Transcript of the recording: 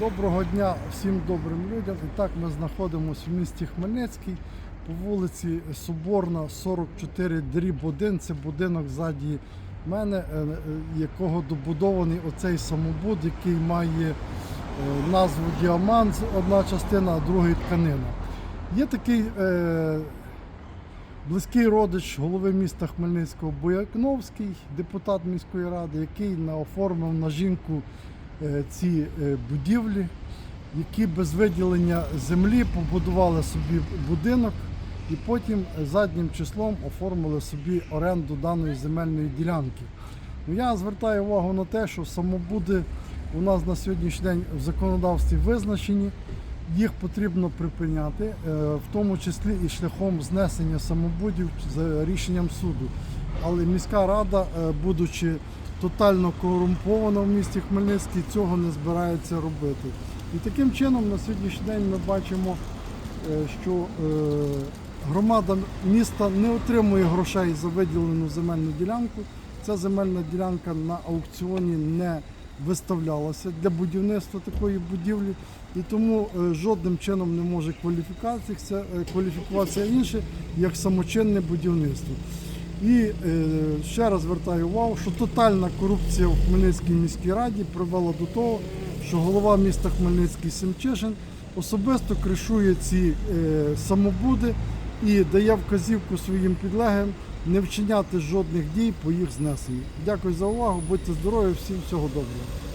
Доброго дня всім добрим людям. І так ми знаходимося в місті Хмельницький по вулиці Соборна, 44 дріб 1. Це будинок ззаді мене, е, е, якого добудований оцей самобуд, який має е, назву Діамант, одна частина, а другий тканина. Є такий е, близький родич голови міста Хмельницького Боякновський, депутат міської ради, який на- оформив на жінку ці е, будівлі, які без виділення землі побудували собі будинок і потім е, заднім числом оформили собі оренду даної земельної ділянки. Ну, я звертаю увагу на те, що самобуди у нас на сьогоднішній день в законодавстві визначені. Їх потрібно припиняти, е, в тому числі і шляхом знесення самобудів за рішенням суду. Але міська рада, е, будучи тотально корумпована в місті Хмельницький, цього не збирається робити. І таким чином на сьогоднішній день ми бачимо, е, що е, громада міста не отримує грошей за виділену земельну ділянку. Ця земельна ділянка на аукціоні не виставлялася для будівництва такої будівлі, і тому е, жодним чином не може кваліфікуватися інше як самочинне будівництво. І е, ще раз звертаю увагу, що тотальна корупція в Хмельницькій міській раді привела до того, що голова міста Хмельницький Семчишин особисто кришує ці е, самобуди і дає вказівку своїм підлеглим не вчиняти жодних дій по їх знесенню. Дякую за увагу, будьте здорові, всім всього доброго.